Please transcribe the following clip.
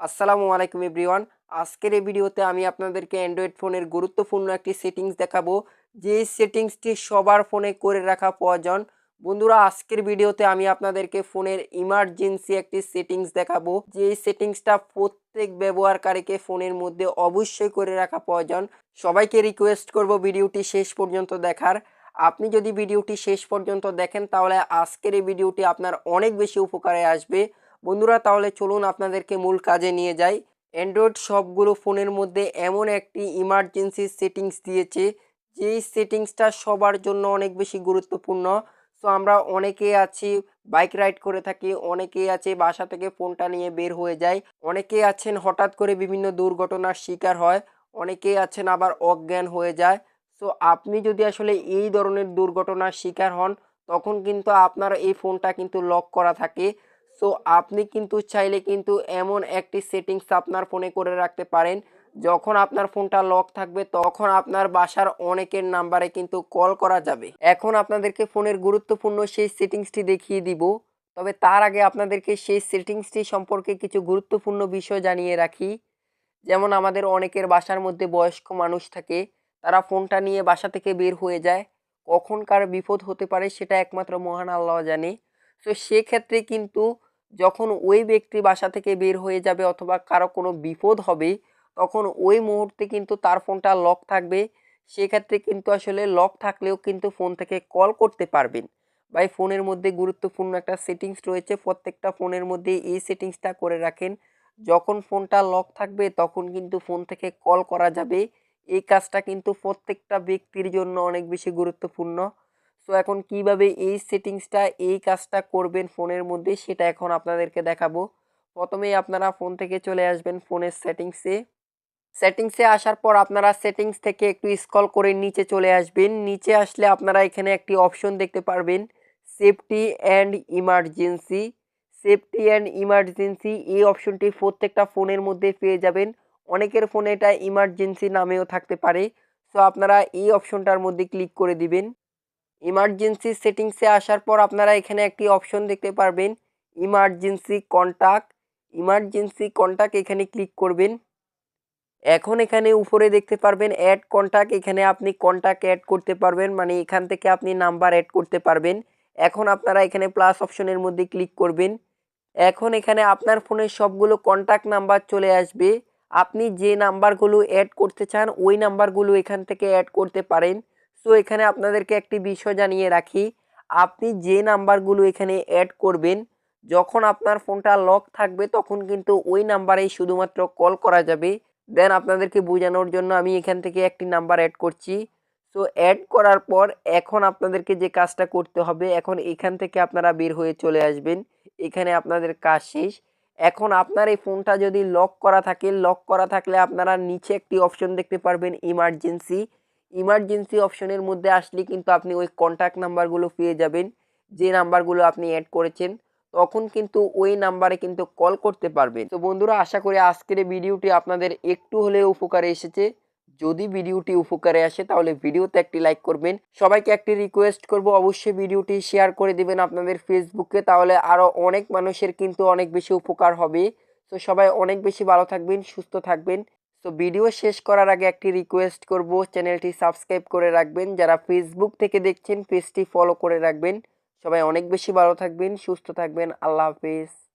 আসসালামু আলাইকুম এভরিওয়ান। আজকের এই ভিডিওতে আমি আপনাদেরকে অ্যান্ড্রয়েড ফোনের গুরুত্বপূর্ণ একটি সেটিংস দেখাবো, যে সেটিংসটি সবার ফোনে করে রাখা প্রয়োজন। বন্ধুরা, আজকের ভিডিওতে আমি আপনাদেরকে ফোনের ইমার্জেন্সি একটি সেটিংস দেখাবো, যে সেটিংসটা প্রত্যেক ব্যবহারকারীকে ফোনের মধ্যে অবশ্যই করে রাখা প্রয়োজন। সবাইকে রিকোয়েস্ট করব ভিডিওটি শেষ পর্যন্ত দেখার। আপনি যদি ভিডিওটি শেষ পর্যন্ত দেখেন, তাহলে আজকের এই ভিডিওটি আপনার অনেক বেশি উপকারে আসবে। বন্ধুরা, তাহলে চলুন আপনাদেরকে মূল কাজে নিয়ে যাই। অ্যান্ড্রয়েড সবগুলো ফোনের মধ্যে এমন একটি ইমার্জেন্সি সেটিংস দিয়েছে, যেই সেটিংসটা সবার জন্য অনেক বেশি গুরুত্বপূর্ণ। সো আমরা অনেকেই আছি বাইক রাইড করে থাকি, অনেকেই আছে বাসা থেকে ফোনটা নিয়ে বের হয়ে যায় অনেকেই আছেন হঠাৎ করে বিভিন্ন দুর্ঘটনার শিকার হয়, অনেকেই আছেন আবার অজ্ঞান হয়ে যায়। সো আপনি যদি আসলে এই ধরনের দুর্ঘটনার শিকার হন, তখন কিন্তু আপনার এই ফোনটা কিন্তু লক করা থাকে। সো আপনি কিন্তু চাইলে কিন্তু এমন একটি সেটিংস আপনার ফোনে করে রাখতে পারেন। যখন আপনার ফোনটা লক থাকবে, তখন আপনার বাসার অনেকের নাম্বারে কিন্তু কল করা যাবে। এখন আপনাদেরকে ফোনের গুরুত্বপূর্ণ সেই সেটিংসটি দেখিয়ে দিব। তবে তার আগে আপনাদেরকে সেই সেটিংসটি সম্পর্কে কিছু গুরুত্বপূর্ণ বিষয় জানিয়ে রাখি। যেমন আমাদের অনেকের বাসার মধ্যে বয়স্ক মানুষ থাকে, তারা ফোনটা নিয়ে বাসা থেকে বের হয়ে যায়। কখন কার বিপদ হতে পারে সেটা একমাত্র মহান আল্লাহ জানে। তো সেক্ষেত্রে কিন্তু যখন ওই ব্যক্তি বাসা থেকে বের হয়ে যাবে অথবা কারও কোনো বিপদ হবে, তখন ওই মুহূর্তে কিন্তু তার ফোনটা লক থাকবে। সেক্ষেত্রে কিন্তু আসলে লক থাকলেও কিন্তু ফোন থেকে কল করতে পারবেন। বা এই ফোনের মধ্যে গুরুত্বপূর্ণ একটা সেটিংস রয়েছে, প্রত্যেকটা ফোনের মধ্যে এই সেটিংসটা করে রাখেন। যখন ফোনটা লক থাকবে, তখন কিন্তু ফোন থেকে কল করা যাবে। এই কাজটা কিন্তু প্রত্যেকটা ব্যক্তির জন্য অনেক বেশি গুরুত্বপূর্ণ। সো এখন কীভাবে এই সেটিংসটা, এই কাজটা করবেন ফোনের মধ্যে সেটা এখন আপনাদেরকে দেখাবো। প্রথমেই আপনারা ফোন থেকে চলে আসবেন ফোনের সেটিংসে। সেটিংসে আসার পর আপনারা সেটিংস থেকে একটু স্ক্রল করে নিচে চলে আসবেন। নিচে আসলে আপনারা এখানে একটি অপশন দেখতে পারবেন, safety and emergency. Safety and emergency, এই অপশনটি প্রত্যেকটা ফোনের মধ্যে পেয়ে যাবেন। অনেকের ফোনে এটা ইমার্জেন্সি নামেও থাকতে পারে। সো আপনারা এই অপশনটার মধ্যে ক্লিক করে দিবেন। ইমার্জেন্সি সেটিংসে আসার পর আপনারা এখানে একটি অপশন দেখতে পারবেন, ইমার্জেন্সি কন্টাক্ট। ইমার্জেন্সি কন্টাক্ট এখানে ক্লিক করবেন। এখন এখানে উপরে দেখতে পারবেন অ্যাড কন্টাক্ট। এখানে আপনি কন্টাক্ট অ্যাড করতে পারবেন মানে এখান থেকে আপনি নাম্বার অ্যাড করতে পারবেন। এখন আপনারা এখানে প্লাস অপশনের মধ্যে ক্লিক করবেন। এখন এখানে আপনার ফোনের সবগুলো কন্টাক্ট নাম্বার চলে আসবে। আপনি যে নাম্বারগুলো অ্যাড করতে চান, ওই নাম্বারগুলো এখান থেকে অ্যাড করতে পারেন। সো এখানে আপনাদেরকে একটি বিষয় জানিয়ে রাখি। আপনি যে নাম্বারগুলো এখানে অ্যাড করবেন, যখন আপনার ফোনটা লক থাকবে, তখন কিন্তু ওই নাম্বারেই শুধুমাত্র কল করা যাবে। দেন আপনাদেরকে বোঝানোর জন্য আমি এখান থেকে একটি নাম্বার অ্যাড করছি। সো অ্যাড করার পর এখন আপনাদেরকে যে কাজটা করতে হবে, এখন এখান থেকে আপনারা বের হয়ে চলে আসবেন। এখানে আপনাদের কাজ শেষ। এখন আপনার এই ফোনটা যদি লক করা থাকে লক করা থাকলে আপনারা নিচে একটি অপশন দেখতে পারবেন ইমার্জেন্সি ইমার্জেন্সি অপশনের মধ্যে আসলে কিন্তু আপনি ওই কন্ট্যাক্ট নাম্বারগুলো পেয়ে যাবেন। যে নাম্বারগুলো আপনি অ্যাড করেছেন, তখন কিন্তু ওই নাম্বারে কিন্তু কল করতে পারবেন। তো বন্ধুরা, আশা করি আজকের ভিডিওটি আপনাদের একটু হলেও উপকারে এসেছে। যদি ভিডিওটি উপকারে আসে, তাহলে ভিডিওতে একটি লাইক করবেন। সবাইকে একটি রিকোয়েস্ট করব, অবশ্যই ভিডিওটি শেয়ার করে দিবেন আপনাদের ফেসবুকে তাহলে আরও অনেক মানুষের কিন্তু অনেক বেশি উপকার হবে। তো সবাই অনেক বেশি ভালো থাকবেন, সুস্থ থাকবেন। তো ভিডিও শেষ করার আগে একটি রিকোয়েস্ট করব চ্যানেলটি সাবস্ক্রাইব করে রাখবেন। যারা ফেসবুক থেকে দেখছেন পেজটি ফলো করে রাখবেন। সবাই অনেক বেশি ভালো থাকবেন, সুস্থ থাকবেন। আল্লাহ হাফিজ।